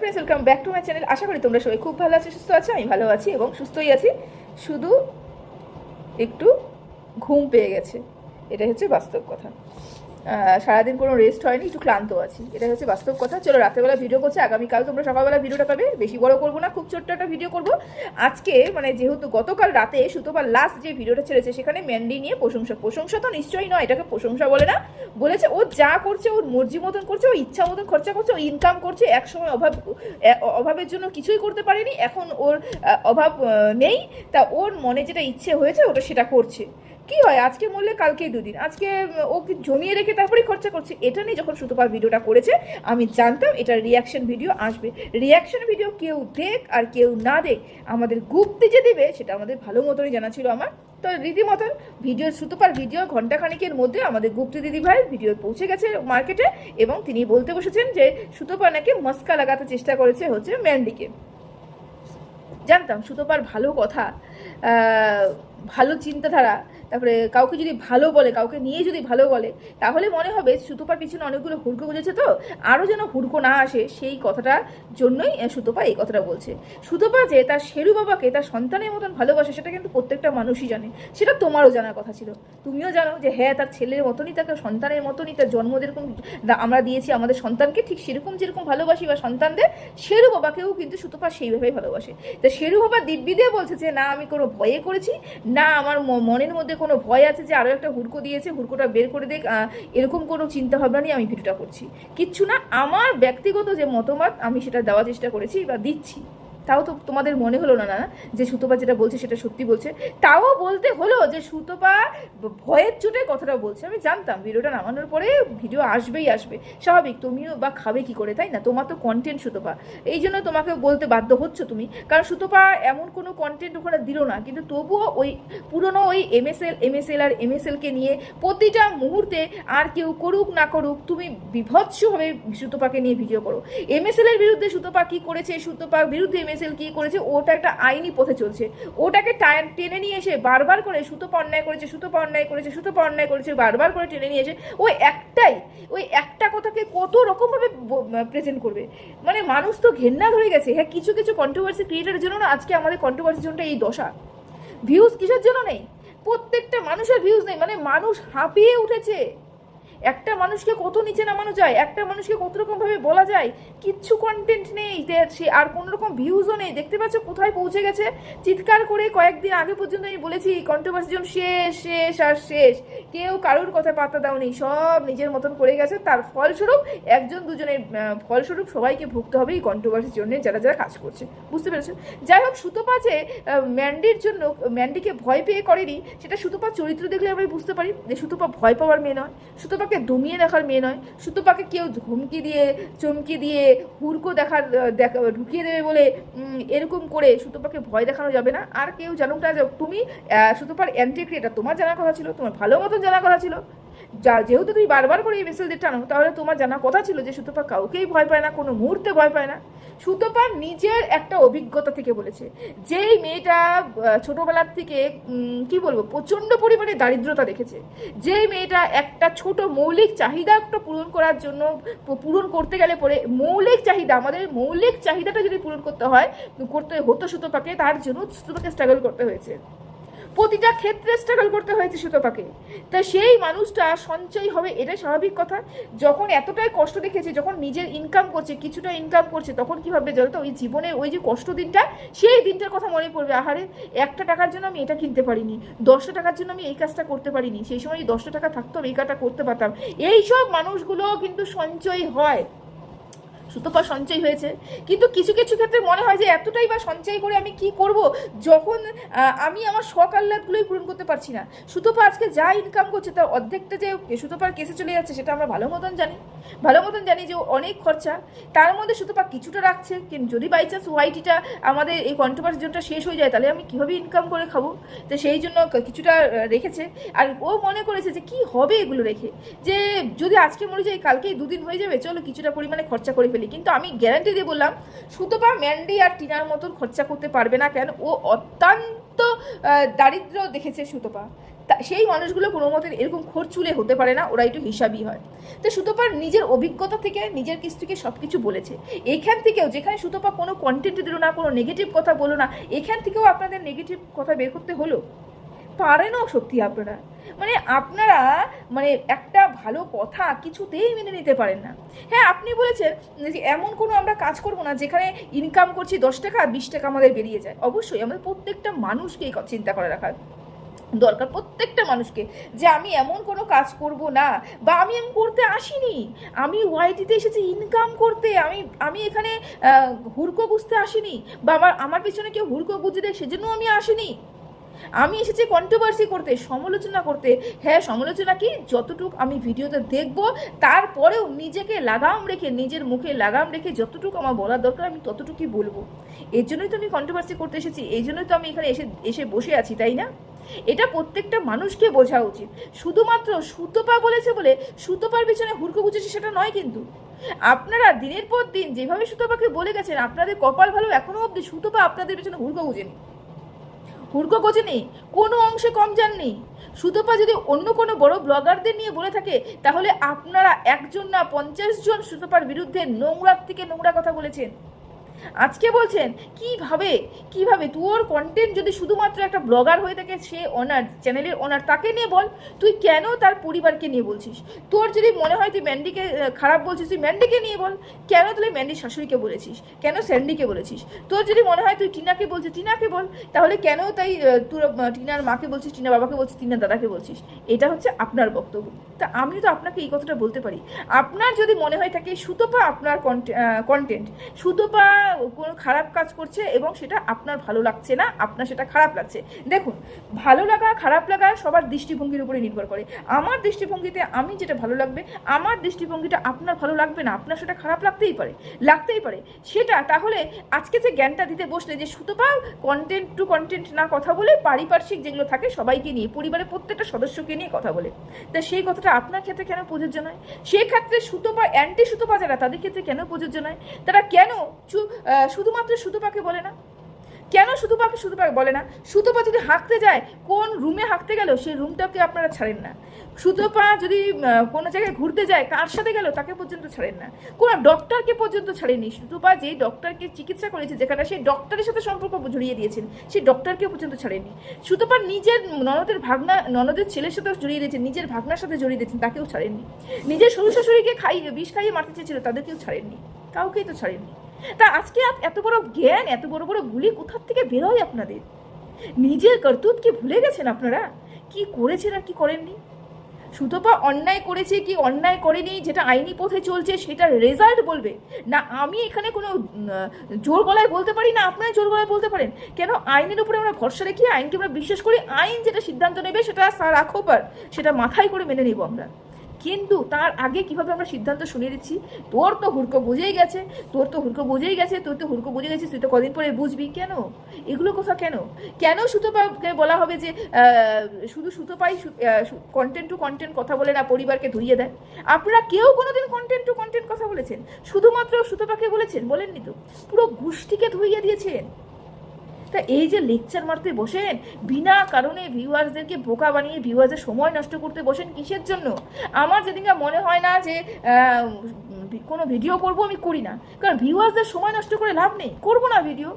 Friends welcome back to my channel আশা করি তোমরা সবাই খুব ভালো আছো, সুস্থ আছো, আমি ভালো আছি এবং সুস্থই আছি। শুধু একটু ঘুম পেয়ে গেছে। এটা হচ্ছে বাস্তব কথা। সারাদিন কোনো রেস্ট হয়নি, একটু ক্লান্ত আছি। এটা হচ্ছে বাস্তব কথা। চলো, রাতেরবেলা ভিডিও করছি। আগামীকাল তোমরা সকালবেলা ভিডিওটা পাবে। বেশি বড় করব না, খুব ছোট্ট একটা ভিডিও করব। আজকে মানে যেহেতু গতকাল রাতে সুতোবার লাস্ট যে ভিডিওটা ছেড়েছে, সেখানে ম্যান্ডি নিয়ে প্রশংসা। প্রশংসা তো নিশ্চয়ই নয়, এটাকে প্রশংসা বলে না। বলেছে ও যা করছে, ওর মর্জি মতন করছে ও ইচ্ছা মতন খরচা করছে, ও ইনকাম করছে। একসময় অভাব অভাবের জন্য কিছুই করতে পারেনি। এখন ওর অভাব নেই। তা ওর মনে যেটা ইচ্ছে হয়েছে, ওটা সেটা করছে। কি হয়? আজকে মরলে কালকেই দুদিন। আজকে উম, ও জমিয়ে রেখে তারপরেই খরচা করছে? এটা নিয়ে যখন সুতোপার ভিডিওটা করেছে আমি জানতাম এটা রিয়াকশন ভিডিও আসবে। রিয়াকশন ভিডিও কেউ দেখ আর কেউ না দেখ আমাদের গুপ্তি যে দেবে সেটা আমাদের ভালো মতনই জানা ছিল আমার। তো রীতিমতন ভিডিও সুতোপার ভিডিও ঘন্টাখানিকের মধ্যে আমাদের গুপ্তি দিদি ভাই ভিডিও পৌঁছে গেছে মার্কেটে এবং তিনি বলতে বসেছেন যে সুতোপা নাকি মস্কা লাগাতে চেষ্টা করেছে হচ্ছে ম্যান্ডিকে জানতাম সুতোপার ভালো কথা ভালো চিন্তাধারা তারপরে কাউকে যদি ভালো বলে, কাউকে নিয়ে যদি ভালো বলে, তাহলে মনে হবে সুতোপার পিছনে অনেকগুলো হুড়কো বুঝেছে তো? আরও যেন হুড়কো না আসে, সেই কথাটার জন্যই সুতোপা এই কথাটা বলছে। সুতোপা যে তার শেরু বাবাকে, তার সন্তানের মতন ভালোবাসে, সেটা কিন্তু প্রত্যেকটা মানুষই জানে। সেটা তোমারও জানার কথা ছিল। তুমিও জানো যে হ্যাঁ তার ছেলের মতনই, তাকে সন্তানের মতনই, তার জন্ম যেরকম আমরা দিয়েছি আমাদের সন্তানকে, ঠিক সেরকম যেরকম ভালোবাসি বা সন্তানদের, শেরু বাবাকেও কিন্তু সুতোপা সেইভাবেই ভালোবাসে। তা শেরু বাবা দিব্যি দিয়ে বলছে যে, না, আমি কোনো ভয়ে করেছি, না, আমার মনের মধ্যে কোনো ভয় আছে যে আরও একটা হুড়কো দিয়েছে, হুড়কোটা বের করে দেখ এরকম কোনো চিন্তা ভাবনা নিয়ে আমি ভিডিওটা করছি। কিচ্ছু না, আমার ব্যক্তিগত যে মতামত আমি সেটা দেওয়ার চেষ্টা করেছি বা দিচ্ছি। তাও তো তোমাদের মনে হলো না না যে সুতোপা যেটা বলছে সেটা সত্যি বলছে? তাও বলতে হলো যে সুতোপা ভয়ের চোটে কথাটা বলছে। আমি জানতাম ভিডিওটা নামানোর পরে ভিডিও আসবেই আসবে। স্বাভাবিক, তুমিও বা খাবে কি করে, তাই না? তোমার তো কন্টেন্ট সুতোপা। এই জন্য তোমাকে বলতে বাধ্য হচ্ছ তুমি। কারণ সুতোপা এমন কোনো কন্টেন্ট ওখানে দিল না, কিন্তু তবুও ওই পুরনো ওই এমএসএল এমএসএল আর এমএসএলকে নিয়ে প্রতিটা মুহূর্তে আর কেউ করুক না করুক, তুমি বিভৎসভাবে সুতোপাকে নিয়ে ভিডিও করো। এম এমএসএল এর বিরুদ্ধে সুতোপা কি করেছে? সুতোপার বিরুদ্ধে এমএসএল কি করেছে, ওটা একটা আইনি পথে চলছে। ওটাকে টান- নিয়ে এসে বারবার করে সুতোপা অন্যায় করেছে সুতোপা অন্যায় করেছে সুতোপা অন্যায় করেছে, বারবার করে টেনে নিয়ে এসে ওই একটাই, ওই একটা কথাকে কত রকমভাবে প্রেজেন্ট করবে। মানে মানুষ তো ঘেন্না ধরে গেছে। হ্যাঁ কিছু কিছু কন্ট্রোভার্সি ক্রিয়েটারের জন্য না আজকে আমাদের কন্ট্রোভার্সির জন্য এই দশা। ভিউজ কিসের জন্য নেই? প্রত্যেকটা মানুষের ভিউজ নেই। মানে মানুষ হাঁপিয়ে উঠেছে। একটা মানুষকে কত নিচে নামানো যায়, একটা মানুষকে কত রকমভাবে বলা যায়, কিচ্ছু কন্টেন্ট নেই। সে আর কোনো রকম ভিউজও নেই। দেখতে পাচ্ছ কোথায় পৌঁছে গেছে? চিৎকার করে কয়েকদিন আগে পর্যন্ত আমি বলেছি কন্ট্রোভার্সি জন শেষ শেষ আর শেষ। কেউ কারোর কথা পাত্তা দাওনি। সব নিজের মতন করে গেছে। তার ফলস্বরূপ একজন দুজনের ফলস্বরূপ সবাইকে ভুগতে হবে এই কন্ট্রোভার্সির জন্য, যারা যারা কাজ করছে। বুঝতে পেরেছ যাই হোক, সুতপা যে ম্যান্ডির জন্য, ম্যান্ডিকে ভয় পেয়ে করেনি, সেটা সুতপার চরিত্র দেখলে আমরা বুঝতে পারি যে সুতপা ভয় পাওয়ার মেয়ে নয়। সুতপাকে দমিয়ে রাখার মেয়ে নয়, সুতপাকে কেউ ধমকি দিয়ে, চমকি দিয়ে, হুড়কো দেখার দেখা, ঢুকিয়ে দেবে বলে এরকম করে সুতপাকে ভয় দেখানো যাবে না। আর কেউ জানুক না তুমি সুতপার অ্যান্টিক্রিয়েটার তোমার জানার কথা ছিল, তোমার ভালো মতন জানার কথা ছিল। যা, যেহেতু তুমি বারবার করে এই মেসেলদের টানো, তাহলে তোমার জানার কথা ছিল যে সুতপা কাউকেই ভয় পায় না, কোনো মুহূর্তে ভয় পায় না। সুতপা নিজের একটা অভিজ্ঞতা থেকে বলেছে, যেই মেয়েটা ছোটোবেলার থেকে কি বলব, প্রচণ্ড পরিমাণে দারিদ্রতা দেখেছে, যেই মেয়েটা একটা ছোট মৌলিক চাহিদাটা পূরণ করার জন্য পূরণ করতে গেলে পরে মৌলিক চাহিদা, আমাদের মৌলিক চাহিদাটা যদি পূরণ করতে হয়, করতে হতো সুতপাকে, তার জন্য সুতপাকে স্ট্রাগল করতে হয়েছে। প্রতিটা ক্ষেত্রে স্ট্রাগল করতে হয়েছে সুতপাকে। তা সেই মানুষটা সঞ্চয় হবে এটা স্বাভাবিক কথা। যখন এতটাই কষ্ট দেখেছে, যখন নিজের ইনকাম করছে, কিছুটা ইনকাম করছে, তখন কি ভাববে জানো তো? ওই জীবনের ওই যে কষ্ট দিনটা, সেই দিনটার কথা মনে পড়বে। আহারে, একটা টাকার জন্য আমি এটা কিনতে পারিনি, দশটা টাকার জন্য আমি এই কাজটা করতে পারিনি, সেই সময় দশটা টাকা থাকতো, আমি এই কাজটা করতে পারতাম। এইসব মানুষগুলো কিন্তু সঞ্চয় হয়। সুতপা সঞ্চয় হয়েছে। কিন্তু কিছু কিছু ক্ষেত্রে মনে হয় যে এতটাই বা সঞ্চয় করে আমি কি করব যখন আমি আমার শখ আহ্লাদগুলোই পূরণ করতে পারছি না। সুতপা আজকে যা ইনকাম করছে তার অর্ধেকটা যে সুতপার কেসে চলে যাচ্ছে সেটা আমরা ভালো মতন জানি। ভালো মতন জানি যে অনেক খরচা। তার মধ্যে সুতপা কিছুটা রাখছে, কিন্তু যদি বাই চান্স ওয়াইটিটা আমাদের এই কন্ট্রোভার্সি জনটা শেষ হয়ে যায়, তাহলে আমি কীভাবে ইনকাম করে খাব? তো সেই জন্য কিছুটা রেখেছে। আর ও মনে করেছে যে কি হবে এগুলো রেখে? যে যদি আজকে মরে যায়, কালকেই দুদিন হয়ে যাবে, চলো কিছুটা পরিমাণে খরচা করে ফেলি। কিন্তু আমি গ্যারান্টি দিয়ে বললাম, সুতপা, ম্যান্ডি আর টিনার মতন খরচা করতে পারবে না কেন? ও অত্যন্ত দারিদ্র দেখেছে সুতপা। সেই মানুষগুলো কোনো মতে এরকম খরচুলে হতে পারে না, ওরা একটু হিসাবই হয়। তো সুতোপার নিজের অভিজ্ঞতা থেকে, নিজের কিস থেকে সব কিছু বলেছে। এখান থেকেও, যেখানে সুতোপা কোনো কন্টেন্ট দিল না, কোনো নেগেটিভ কথা বলো না, এখান থেকেও আপনাদের নেগেটিভ কথা বের করতে হলো? পারেনও সত্যি আপনারা। মানে আপনারা মানে একটা ভালো কথা কিছুতেই মেনে নিতে পারেন না। হ্যাঁ আপনি বলেছেন যে এমন কোনো আমরা কাজ করব না যেখানে ইনকাম করছি দশ টাকা আর বিশ টাকা আমাদের বেরিয়ে যায়। অবশ্যই আমাদের প্রত্যেকটা মানুষকে চিন্তা করে রাখার দরকার। প্রত্যেকটা মানুষকে যে আমি এমন কোনো কাজ করব না বা আমি এমন করতে আসিনি। আমি ওয়াইটিতে এসেছি ইনকাম করতে। আমি আমি এখানে হুড়কো বুঝতে আসিনি বা আমার আমার পিছনে কেউ হুড়কো বুঝে দেয়, সেজন্য আমি আসিনি। আমি এসেছি কন্ট্রোভার্সি করতে, সমালোচনা করতে। হ্যাঁ সমালোচনা কি? যতটুকু আমি ভিডিওতে দেখব, তারপরেও নিজেকে লাগাম রেখে, নিজের মুখে লাগাম রেখে যতটুকু আমার বলার দরকার, আমি ততটুকুই বলব। এর জন্যই তো আমি কন্ট্রোভার্সি করতে এসেছি, এই জন্যই তো আমি এখানে এসে এসে বসে আছি, তাই না? এটা প্রত্যেকটা মানুষকে বোঝা উচিত। শুধুমাত্র সুতোপা বলেছে বলে সুতোপার পিছনে হুড়কো বুঝেছে সেটা নয় কিন্তু। আপনারা দিনের পর দিন যেভাবে সুতোপাকে বলে গেছেন, আপনাদের কপাল ভালো এখনও অবধি সুতোপা আপনাদের পিছনে হুড়কো বুঝেনি হুড়কো নেই, কোনো অংশে কম যাননি সুতপা যদি অন্য কোনো বড় ব্লগারদের নিয়ে বলে থাকে, তাহলে আপনারা একজন না পঞ্চাশ জন সুতপার বিরুদ্ধে নোংরার থেকে নোংরা কথা বলেছেন। আজকে বলছেন, কীভাবে? কীভাবে? তোর কন্টেন্ট যদি শুধুমাত্র একটা ব্লগার হয়ে থাকে, সে অনার চ্যানেলের ওনার তাকে নিয়ে বল, তুই কেন তার পরিবারকে নিয়ে বলছিস? তোর যদি মনে হয় তুই ম্যান্ডিকে খারাপ বলছিস, তুই ম্যান্ডিকে নিয়ে বল, কেন তুই ম্যান্ডির শাশুড়িকে বলেছিস? কেন স্যান্ডিকে বলেছিস? তোর যদি মনে হয় তুই টিনাকে বলছিস, টিনাকে বল, তাহলে কেন তাই তোর টিনার মাকে বলছিস, টিনা বাবাকে বলছিস, টিনার দাদাকে বলছিস? এটা হচ্ছে আপনার বক্তব্য। তা আমি তো আপনাকে এই কথাটা বলতে পারি। আপনার যদি মনে হয় থাকে, সুতপা আপনার কন্টেন্ট সুতপা কোনো খারাপ কাজ করছে এবং সেটা আপনার ভালো লাগছে না, আপনার সেটা খারাপ লাগছে। দেখুন, ভালো লাগা, খারাপ লাগা সবার দৃষ্টিভঙ্গির উপরে নির্ভর করে। আমার দৃষ্টিভঙ্গিতে আমি যেটা ভালো লাগবে, আমার দৃষ্টিভঙ্গিটা আপনার ভালো লাগবে না, আপনার সেটা খারাপ লাগতেই পারে লাগতেই পারে। সেটা তাহলে আজকে যে জ্ঞানটা দিতে বসলে যে সুতপা কন্টেন্ট টু কন্টেন্ট না কথা বলে পারিপার্শ্বিক যেগুলো থাকে সবাইকে নিয়ে, পরিবারের প্রত্যেকটা সদস্যকে নিয়ে কথা বলে। তা সেই কথাটা আপনার ক্ষেত্রে কেন প্রযোজ্য নয়? সেই ক্ষেত্রে সুতপা অ্যান্টি সুতপা যারা, তাদের ক্ষেত্রে কেন প্রযোজ্য নয়? তারা কেন শুধুমাত্র সুতপাকে বলে না। কেন সুতপাকে সুতপাকে বলে না? সুতপা যদি হাঁকতে যায়, কোন রুমে হাঁকতে গেল, সেই রুমটাকে আপনারা ছাড়েন না। সুতপা যদি কোনো জায়গায় ঘুরতে যায়, কার সাথে গেল, তাকে পর্যন্ত ছাড়েন না। কোনো ডক্টরকে পর্যন্ত ছাড়েনি। সুতপা যেই ডক্টরকে চিকিৎসা করেছে, যেখানে সেই ডক্টরের সাথে সম্পর্ক জড়িয়ে দিয়েছেন, সেই ডক্টরকে পর্যন্ত ছাড়েনি সুতপা নিজের ননদের ভাগনা, ননদের ছেলের সাথেও জড়িয়ে দিয়েছেন, নিজের ভাগনার সাথে জড়িয়ে দিয়েছেন, তাকেও ছাড়েননি। নিজের শ্বশুর শাশুড়িকে খাইয়ে, বিষ খাইয়ে মারতে চেয়েছিল, তাদেরকেও ছাড়েননি। কাউকেই তো ছাড়েননি। তা আজকে এত বড় জ্ঞান, এত বড় বড় গুলি কোথার থেকে বেরোয় আপনাদের? নিজের কর্তব্য কি ভুলে গেছেন আপনারা? কি করেছেন আর কি করেননি? সুতপা অন্যায় করেছে কি অন্যায় করেনি, যেটা আইনি পথে চলছে সেটার রেজাল্ট বলবে। না, আমি এখানে কোনো জোর গলায় বলতে পারি না আপনারা জোর গলায় বলতে পারেন। কেন আইনের উপরে আমরা ভরসা রেখে আইনকে আমরা বিশ্বাস করি? আইন যেটা সিদ্ধান্ত নেবে সেটা রাখো পার সেটা মাথায় করে মেনে নেব আমরা। কিন্তু তার আগে কীভাবে আমরা সিদ্ধান্ত শুনে দিচ্ছি? তোর তো হুড়কো বুঝেই গেছে, তোর তো হুড়কো বুঝেই গেছে, তোর তো হুড়কো বুঝে গেছিস তুই তো কদিন পরে বুঝবি, কেন? এগুলো কথা কেন? কেন সুতোপাকে বলা হবে যে শুধু সুতোপাই কন্টেন্ট টু কন্টেন্ট কথা বলে না, পরিবারকে ধুইয়ে দেয়? আপনারা কেউ কোনোদিন কন্টেন্ট টু কন্টেন্ট কথা বলেছেন? শুধুমাত্র সুতোপাকে বলেছেন? বলেননি তো? পুরো গোষ্ঠীকে ধুইয়ে দিয়েছেন? তা এই যে লেকচার মারতে বসেন, বিনা কারণে ভিউয়ার্সদেরকে বোকা বানিয়ে ভিউয়ার্সের সময় নষ্ট করতে বসেন কিসের জন্য? আমার যেদিনকে মনে হয় না যে কোনো ভিডিও করব আমি করি না। কারণ ভিউয়ার্সদের সময় নষ্ট করে লাভ নেই। করব না ভিডিও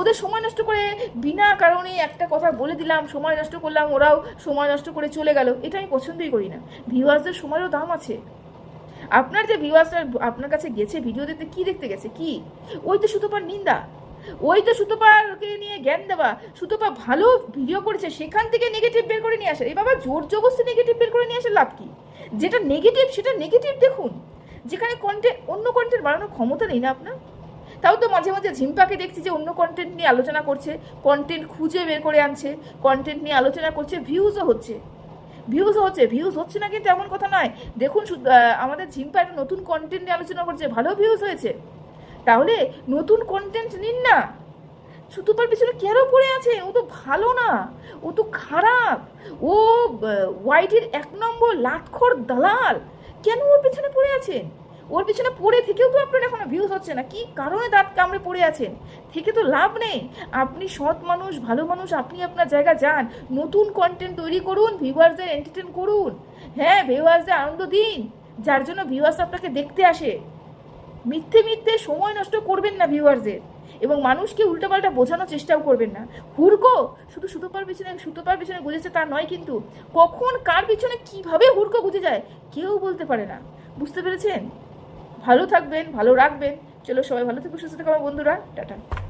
ওদের সময় নষ্ট করে বিনা কারণে একটা কথা বলে দিলাম, সময় নষ্ট করলাম, ওরাও সময় নষ্ট করে চলে গেল। এটা আমি পছন্দই করি না। ভিউয়ার্সদের সময়েরও দাম আছে। আপনার যে ভিউয়ার্সরা আপনার কাছে গেছে ভিডিও দেখতে কি দেখতে গেছে? কি? ওই তো শুধু সুতোপার নিন্দা। ওই তো সুতোপাকে নিয়ে জ্ঞান দেওয়া। সুতোপা ভালো ভিডিও করেছে, সেখান থেকে নেগেটিভ বের করে নিয়ে আসে। এই বাবা জোর জবস্তি নেগেটিভ বের করে নিয়ে আসে, লাভ কি? যেটা নেগেটিভ সেটা নেগেটিভ দেখুন। যেখানে কন্টেন্ট অন্য কন্টেন্ট বাড়ানোর ক্ষমতা নেই না আপনার। তাও তো মাঝে মাঝে ঝিম্পাকে দেখছি যে অন্য কন্টেন্ট নিয়ে আলোচনা করছে কন্টেন্ট খুঁজে বের করে আনছে কন্টেন্ট নিয়ে আলোচনা করছে ভিউজও হচ্ছে। ভিউজ হচ্ছে ভিউজ হচ্ছে না কিন্তু এমন কথা নয়। দেখুন আমাদের ঝিম্পা একটা নতুন কন্টেন্ট নিয়ে আলোচনা করছে, ভালো ভিউজ হয়েছে। তাহলে নতুন কন্টেন্ট নিন না। সুতোপার পিছনে কেন পড়ে আছেন ও তো ভালো না। ও তো খারাপ। ও ওয়াইটির এক নম্বর লাটখর দালাল। কেন ওর পেছনে পড়ে আছেন ওর পিছনে পড়ে থেকেও তো আপনার এখনও ভিউজ হচ্ছে না। কি কারণে দাঁত কামড়ে পড়ে আছেন? থেকে তো লাভ নেই। আপনি সৎ মানুষ, ভালো মানুষ, আপনি আপনার জায়গা যান। নতুন কন্টেন্ট তৈরি করুন ভিউয়ার্সদের এন্টারটেন করুন। হ্যাঁ ভিউয়ার্সদের আনন্দ দিন। যার জন্য ভিউয়ার্স আপনাকে দেখতে আসে। মিথ্যে মিথ্যে সময় নষ্ট করবেন না ভিউয়ার্সদের এবং মানুষকে উল্টোপাল্টা বোঝানোর চেষ্টাও করবেন না। হুড়কো! শুধু সুতোপার পিছনে সুতোপার পিছনে গুঁজেছে তা নয় কিন্তু, কখন কার পিছনে কীভাবে হুড়কো গুজে যায়, কেউ বলতে পারে না। বুঝতে পেরেছেন? ভালো থাকবেন, ভালো রাখবেন। চলো সবাই ভালো থেকো, সুস্থ থাকো আমার বন্ধুরা। টাটা।